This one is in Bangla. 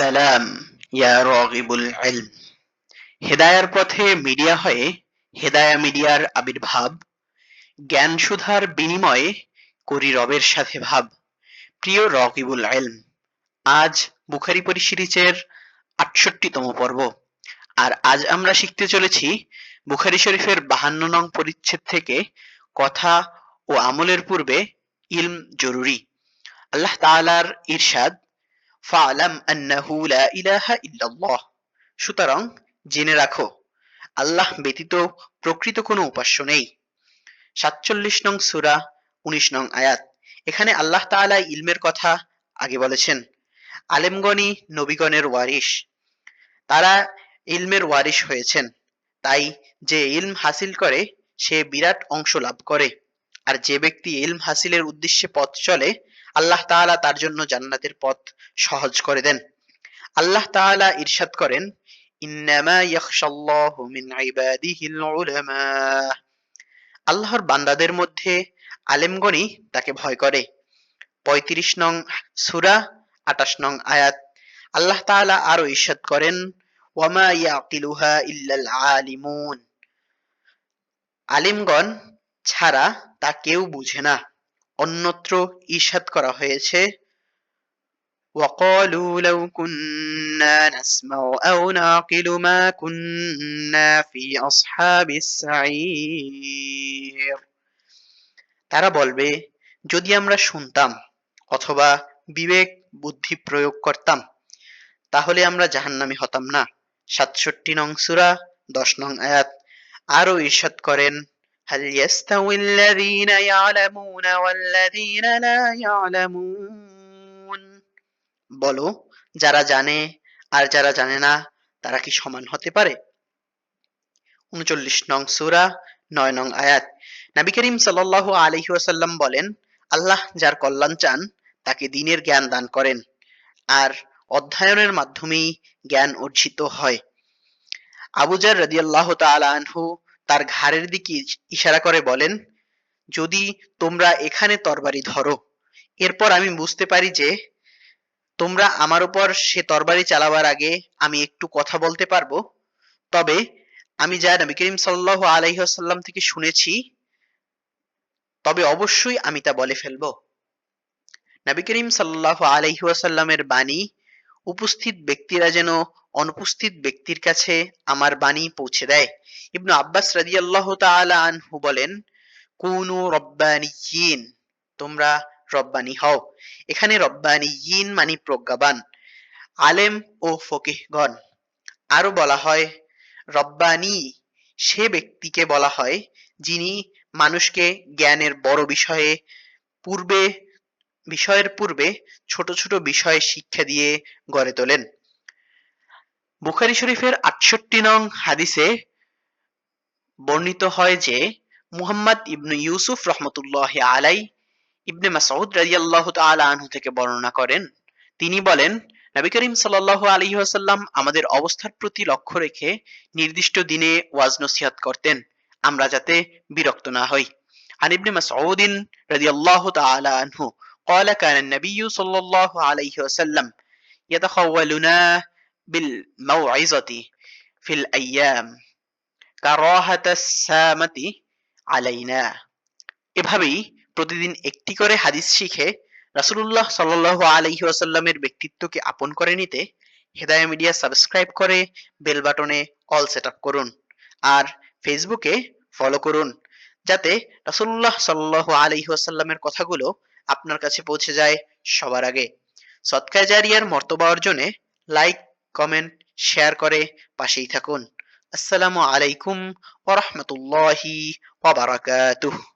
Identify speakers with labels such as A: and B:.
A: সালাম, ইয়া রগিবুল ইলম। হেদায়ার পথে মিডিয়া হয়ে, হেদায়া মিডিয়ার আবির্ভাব জ্ঞান সুধার বিনিময়ে করি রবের সাথে ভাব। প্রিয় রকিবুল ইলম, আজ বুখারি পরি সিরিজের আটষট্টিতম পর্ব। আর আজ আমরা শিখতে চলেছি বুখারি শরীফের বাহান্ন নং পরিচ্ছেদ থেকে কথা ও আমলের পূর্বে ইলম জরুরি। আল্লাহ তাআলার ইরশাদ ফালাম ইলাহা ইল্লাল্লাহ। সুতরাং জেনে রাখো, আল্লাহ ব্যতীত প্রকৃত কোনো উপাস্য নেই। সাতচল্লিশ নং সুরা, উনিশ নং আয়াত। এখানে আল্লাহ তাআলা ইলমের কথা আগে বলেছেন, আলেমগণই নবীগণের ওয়ারিস তারা ইলমের ওয়ারিস হয়েছেন, তাই যে ইলম হাসিল করে, সে বিরাট অংশ লাভ করে। আর যে ব্যক্তি ইলম হাসিলের উদ্দেশ্যে পথ চলে আল্লাহ তাআলা তার জন্য জান্নাতের পথ সহজ করে দেন। আল্লাহ তাআলা ইরশাদ করেন, ইন্নামা মিন ইবাদিহিল উলামা। আল্লাহর বান্দাদের মধ্যে আলেমগণই তাকে ভয় করে। পঁয়ত্রিশ নং সুরা আটাশ নং আয়াত। আল্লাহ তাআলা আরও ইরশাদ করেন, ওয়ামা ইয়াকিলুহা ইল্লাল আলিমুন। আলিমগণ ছাড়া তা কেউ বুঝে না। অন্যত্র ঈর্ষাদ করা হয়েছে وقالوا لو كنا نسمع أو نعقل ما كنا في أصحاب السعير তারা বলবে যদি আমরা শুনতাম অথবা বিবেক বুদ্ধি প্রয়োগ করতাম তাহলে আমরা জাহান্নামী হতাম না সাতষট্টি নং সুরা দশ নং আয়াত আরো ঈর্ষাদ করেন هل يستوي الذين يعلمون والذين لا يعلمون বলো যারা জানে আর যারা জানে না তারা কি সমান হতে পারে উনচল্লিশ নং সুরা নয় নং আয়াত নবী করিম সাল্লাল্লাহু আলাইহি ওয়াসাল্লাম বলেন আল্লাহ যার কল্যাণ চান তাকে দিনের জ্ঞান দান করেন আর অধ্যয়নের মাধ্যমেই জ্ঞান অর্জিত হয় আবুজার রাদিয়াল্লাহু তাআলা আনহু তার ঘাড়ের দিকে ইশারা করে বলেন, যদি তোমরা এখানে তরবারি ধরো, এরপর আমি বুঝতে পারি যে তোমরা আমার উপর সে তরবারি চালাবার আগে আমি একটু কথা বলতে পারব। তবে আমি যা নবী করিম সাল্লাল্লাহু আলাইহি ওয়াসাল্লাম থেকে শুনেছি, তবে অবশ্যই আমি তা বলে ফেলব। নবী করিম সাল্লাল্লাহু আলাইহি ওয়াসাল্লামের বাণী উপস্থিত ব্যক্তিরা যেন অনুপস্থিত ব্যক্তির কাছে আমার বাণী পৌঁছে দেয়। ইবনু আব্বাস রাদিয়াল্লাহু তাআলা আনহু বলেন, কুনু রব্বানিয়িন তোমরা রব্বানি হও। এখানে রব্বানিয়িন মানে প্রজ্ঞাবান, আলেম ও ফকিহগণ। আরও বলা হয়, রব্বানি সে ব্যক্তিকে বলা হয় যিনি মানুষকে জ্ঞানের বড় বিষয়ে পূর্বে, বিষয়ের পূর্বে ছোট ছোট বিষয়ে শিক্ষা দিয়ে গড়ে তোলেন। বুখারি শরীফের আটষট্টি নং হাদিসে বর্ণিত হয় যে মুহাম্মদ ইবনু ইউসুফ রহমতুল্লাহ আলাই ইবনে মাসউদ রাদিয়াল্লাহু তাআলা আনহু থেকে বর্ণনা করেন তিনি বলেন নবী করিম সাল্লাল্লাহু আলাইহি ওয়াসাল্লাম আমাদের অবস্থার প্রতি লক্ষ্য রেখে নির্দিষ্ট দিনে ওয়াজ নসিহত করতেন আমরা যাতে বিরক্ত না হই عن ابن مسعود رضي الله تعالى عنه قال كان النبي صلى الله عليه وسلم يتخولنا بالموعظة في الأيام كراهة السامة علينا এভাবেই প্রতিদিন একটি করে হাদিস শিখে রাসূলুল্লাহ সাল্লাল্লাহু আলাইহি ওয়াসাল্লামের ব্যক্তিত্বকে আপন করে নিতে হেদায়া মিডিয়া সাবস্ক্রাইব করে বেল বাটনে অল সেট আপ করুন আর ফেসবুকে ফলো করুন যাতে রাসূলুল্লাহ সাল্লাল্লাহু আলাইহি ওয়াসাল্লামের কথাগুলো আপনার কাছে পৌঁছে যায় সবার আগে সৎকায় জারিয়ার মর্তবা অর্জনে লাইক কমেন্ট শেয়ার করে পাশেই থাকুন। আসসালামু আলাইকুম ওরহমতুল্লাহি রাহমাতুল্লাহি ওয়া বারাকাতুহু।